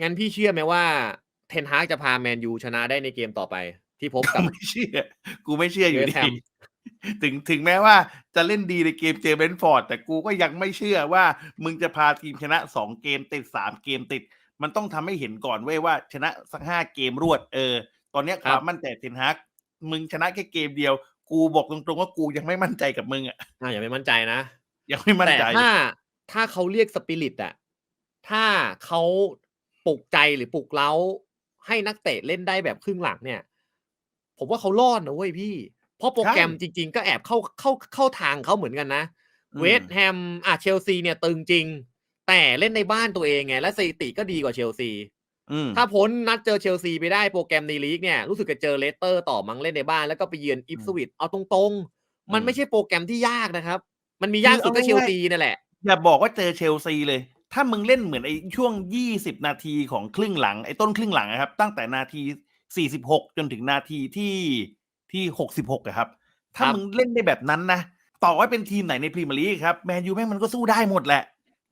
งั้นพี่เชื่อไหมว่าเทนฮากจะพาแมนยูชนะได้ในเกมต่อไป ที่พบกูกับไม่เชื่อ กูไม่เชื่ออยู่เวสต์ดีแฮมถึงถึงแม้ว่าจะเล่นดีในเกมเจอเบรนท์ฟอร์ด แต่กูก็ยังไม่เชื่อว่า มึงจะพาทีมชนะสองเกมติดสามเกมติด มันต้องทำให้เห็นก่อนเว้ยว่า ชนะสักห้าเกมรวดเออ ตอนเนี้ยคครับวามมั่นใจเทนฮากมึงชนะแค่เกมเดียว กูบอกตรงๆว่ากูยังไม่มั่นใจกับมึงอะอ่าอย่าไม่มั่นใจนะยังไม่มั่นแต่ใจถ้าถ้าเขาเรียกสปิริตอะถ้าเขา ปลุกใจหรือปลุกเล้า ให้นักเตะเล่นได้แบบครึ่งหลังเนี่ย ผมว่าเขารอดนะเว้ยพี่ เพราะโปรแกรมจริง ๆ ก็แอบเข้าเข้าเข้าทางเขาเหมือนกันนะอืมเวสต์แฮมอะเชลซีเนี่ยตึงจริง แต่เล่นในบ้านตัวเองไง และสถิติก็ดีกว่าเชลซีอืมถ้าพ้นนัดเจอเชลซีไปได้โปรแกรมในลีกเนี่ยรู้สึกจะเจอเลสเตอร์ต่อมั้งเล่นในบ้านแล้วก็ไปเยือนอิฟสวิตเอาตรงๆ มันไม่ใช่โปรแกรมที่ยากนะครับ มันมียากสุดก็เชลซีนั่นแหละอย่าบอกว่าเจอเชลซีเลย ถ้ามึงเล่นเหมือนไอ้ช่วงยี่สิบนาทีของครึ่งหลังไอ้ต้นครึ่งหลังนะครับ ตั้งแต่นาทีสี่สิบหกจนถึงนาทีที่ที่หกสิบหกครับ ถ้าครับมึงเล่นได้แบบนั้นนะต่อไว้เป็นทีมไหนในพรีเมียร์ลีกครับแมนยูแม่งมันก็สู้ได้หมดแหละ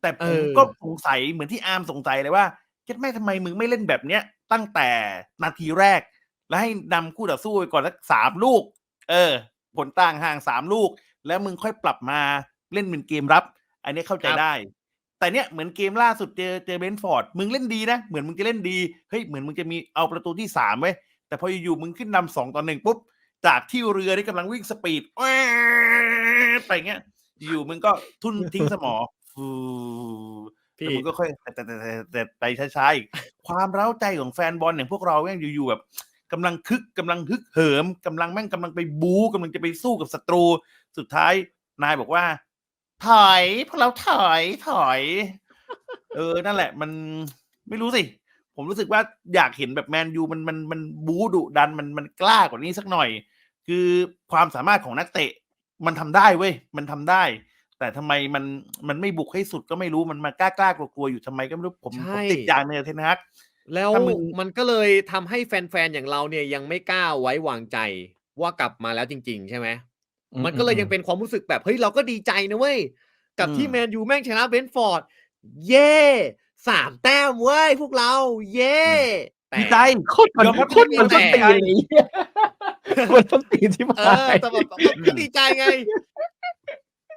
แต่ผมก็สงสัยเหมือนที่อาร์มสงสัยเลยว่าเจ็ดแม่ทำไมมึงไม่เล่นแบบเนี้ย ตั้งแต่นาทีแรก แล้วให้นำคู่ต่อสู้ไปก่อนสักสามลูก เออ ผลต่างห่างสามลูก แล้วมึงค่อยปรับมาเล่นเป็นเกมรับ อันนี้เข้าใจครับได้ แต่เนี้ยเหมือนเกมล่าสุดเจอเจอเบนฟอร์ดมึงเล่นดีนะ เหมือนมึงจะเล่นดีเฮ้ยเหมือนมึงจะมีเอาประตูที่สามไว้ยแต่พออยู่ๆมึงขึ้นนำสองต่อหนึ่งปุ๊บ จากที่เรือที่กำลังวิ่งสปีดแว้ดไปเงี้ย อยู่มึงก็ทุ่นทิ้งสมอฟูพี่แล้วมึงก็ค่อยแต่แต่แต่แต่แต่ไปช้าๆอีกความเร้าใจของแฟนบอลอย่างพวกเราแม่งอยู่ๆแบบกำลังคึกกำลังฮึกเหิมกำลังแม่งกำลังไปบู๊กำลังจะไปสู้กับศัตรู สุดท้ายนายบอกว่า ถอยพวกเราถอยถอย เออ นั่นแหละ มันไม่รู้สิ ผมรู้สึกว่าอยากเห็นแบบแมนยูมันมันมันบู๊ดุดันมันมันกล้ากว่านี้สักหน่อย คือความสามารถของนักเตะ มันทำได้เว้ย มันทำได้ แต่ทำไมมันมันไม่บุกให้สุดก็ไม่รู้มันมากล้ากล้ากลัวๆอยู่ทำไมก็ไม่รู้ผมใช่ผมติดอย่างเนยเทนฮักแล้วถ้ามึงมันก็เลยทำให้แฟนๆอย่างเราเนี่ยยังไม่กล้าไว้วางใจว่ากลับมาแล้วจริง ๆ ใช่ไหม มันก็เลยยังเป็นความรู้สึกแบบเฮ้ยเราก็ดีใจนะเว้ย กับที่อืมแมนยูแม่งชนะเบนฟอร์ด เย่สามแต้มเว้ยพวกเรา เย่แต่ดีใจโคตรมันยอมรับโคตรมันแต่ต้นตีนเลยเหี้ยมันต้นตีนที่เอมาอแต่แบบก็ดีใจไง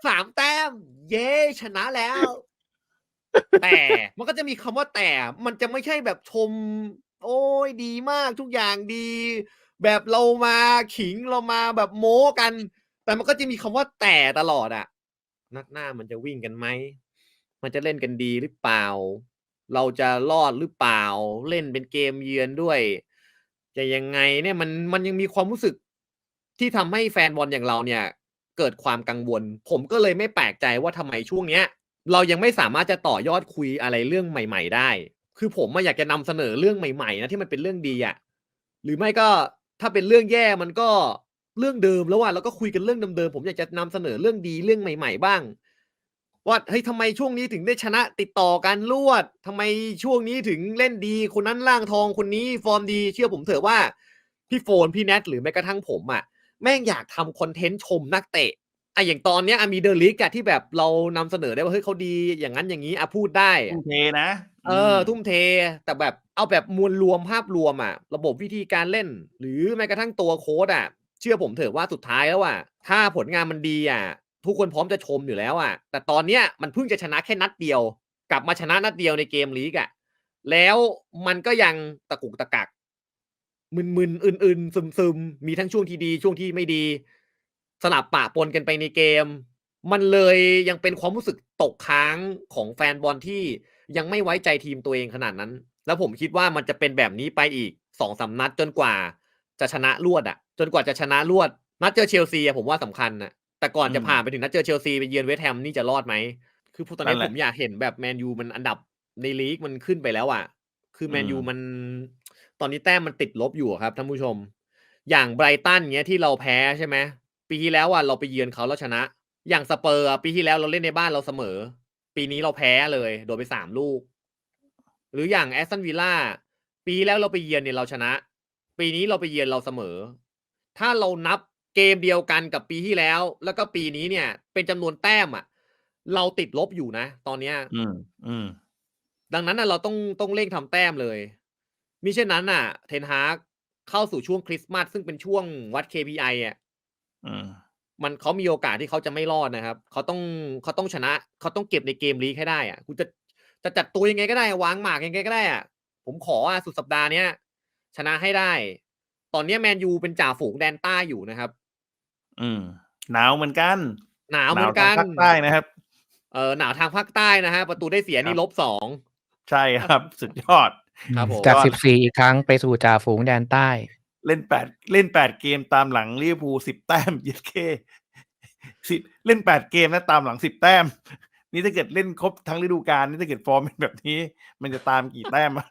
สามแต้ม เย่ชนะแล้ว แต่มันก็จะมีคำว่าแต่มันจะไม่ใช่แบบชม โอ้ยดีมากทุกอย่างดี แบบเรามาขิงเรามาแบบโม้กัน แต่มันก็จะมีคำว่าแต่ตลอดอะนัดหน้ามันจะวิ่งกันไหม มันจะเล่นกันดีหรือเปล่า เราจะรอดหรือเปล่า เล่นเป็นเกมเยือนด้วย จะยังไงเนี่ยมันมันยังมีความรู้สึกที่ทำให้แฟนบอลอย่างเราเนี่ย เกิดความกังวล ผมก็เลยไม่แปลกใจว่าทำไมช่วงเนี้ย เรายังไม่สามารถจะต่อยอดคุยอะไรเรื่องใหม่ ๆ ได้ คือผมมาอยากจะนำเสนอเรื่องใหม่ๆนะที่มันเป็นเรื่องดีอะหรือไม่ก็ถ้าเป็นเรื่องแย่มันก็ เรื่องเดิมแล้วอะแล้วก็คุยกันเรื่องเดิมๆผมอยากจะนำเสนอเรื่องดีเรื่องใหม่ ๆ บ้าง ว่าเฮ้ยทำไมช่วงนี้ถึงได้ชนะติดต่อกันรวดทำไมช่วงนี้ถึงเล่นดี คนนั้นล่างทองคนนี้ฟอร์มดี เชื่อผมเถอะว่า พี่โฟนพี่แนทหรือแม้กระทั่งผมอะแม่งอยากทำคอนเทนต์ชมนักเตะอะอย่างตอนเนี้ยอะมีเดลิกอะที่แบบเรานำเสนอได้ว่าเฮ้ยเขาดีอย่างนั้นอย่างนี้อะพูดได้อะทุ่มเทนะ เออ ทุ่มเท แต่แบบเอาแบบมวลรวมภาพรวมอะระบบวิธีการเล่น หรือแม้กระทั่งตัวโค้ดอะ เชื่อผมเถอะว่าสุดท้ายแล้วอะถ้าผลงานมันดีอะ ทุกคนพร้อมจะชมอยู่แล้วอะ แต่ตอนเนี้ยมันเพิ่งจะชนะแค่นัดเดียว กลับมาชนะนัดเดียวในเกมลีกอะแล้วมันก็ยังตะกุกตะกักมึนๆอื่นๆ ซึมๆ มีทั้งช่วงที่ดีช่วงที่ไม่ดี สลับปะปนกันไปในเกม มันเลยยังเป็นความรู้สึกตกค้างของแฟนบอลที่ยังไม่ไว้ใจทีมตัวเองขนาดนั้น แล้วผมคิดว่ามันจะเป็นแบบนี้ไปอีกสองสามนัดจนกว่า จะชนะรวดอะจนกว่าจะชนะรวดนัดเจอเชลซีอะผมว่าสำคัญนะแต่ก่อนจะอืมผ่านไปถึงนัดเจอเชลซีไปเยือนเวสต์แฮมนี่จะรอดไหมคือตอนนี้นั่นแหผละมอยากเห็นแบบแมนยูมันอันดับในลีกมันขึ้นไปแล้วอะคือแมนยูอืมมัน ตอนนี้แต้มมันติดลบอยู่อะครับท่านผู้ชม อย่างไบรตันเงี้ยที่เราแพ้ใช่ไหมปีที่แล้วอะเราไปเยือนเขาแล้วชนะ อย่างสเปอร์อะปีที่แล้วเราเล่นในบ้านเราเสมอ ปีนี้เราแพ้เลยโดนไปสามลูก หรืออย่างแอสตันวิลล่าปีที่แล้วเราไปเยือนเนี่ยเราชนะ ปีนี้เราไปเยือนเราเสมอ ถ้าเรานับเกมเดียวกันกับปีที่แล้ว แล้วก็ปีนี้เนี่ย เป็นจำนวนแต้มอะ เราติดลบอยู่นะ ตอนเนี้ย อืม อืม ดังนั้นน่ะเราต้องต้องเร่งทำแต้มเลยมิเช่นนั้นน่ะ เทนฮากเข้าสู่ช่วงคริสต์มาสซึ่งเป็นช่วงวัด KPI อะอืมมันเขามีโอกาสที่เขาจะไม่รอดนะครับ เขาต้องเขาต้องชนะ เขาต้องเก็บในเกมลีกให้ได้อะคุณจะจะจัดตัวยังไงก็ได้ วางหมากยังไงก็ได้อะผมขออะสุดสัปดาห์เนี้ย ชนะให้ได้ ตอนเนี้ยแมนยูเป็นจ่าฝูงแดนใต้อยู่นะครับ อืม หนาวเหมือนกัน หนาวเหมือนกันทางภาคใต้นะครับ เออหนาวทางภาคใต้นะฮะประตูได้เสียนี่ครับลบสองใช่ครับ สุดยอดครับผมจากก็สิบสี่อีกครั้งไปสู่จ่าฝูงแดนใต้ เล่นแปดเล่นแปดเกมตามหลังลิเวอร์พูลสิบแต้มเยสเคสิเล่นแปดเกมนะตามหลังสิบแต้ม นี่ถ้าเกิดเล่นครบทั้งฤดูกาลนี่ถ้าเกิดฟอร์มเป็นแบบนี้ มันจะตามกี่แต้มอะ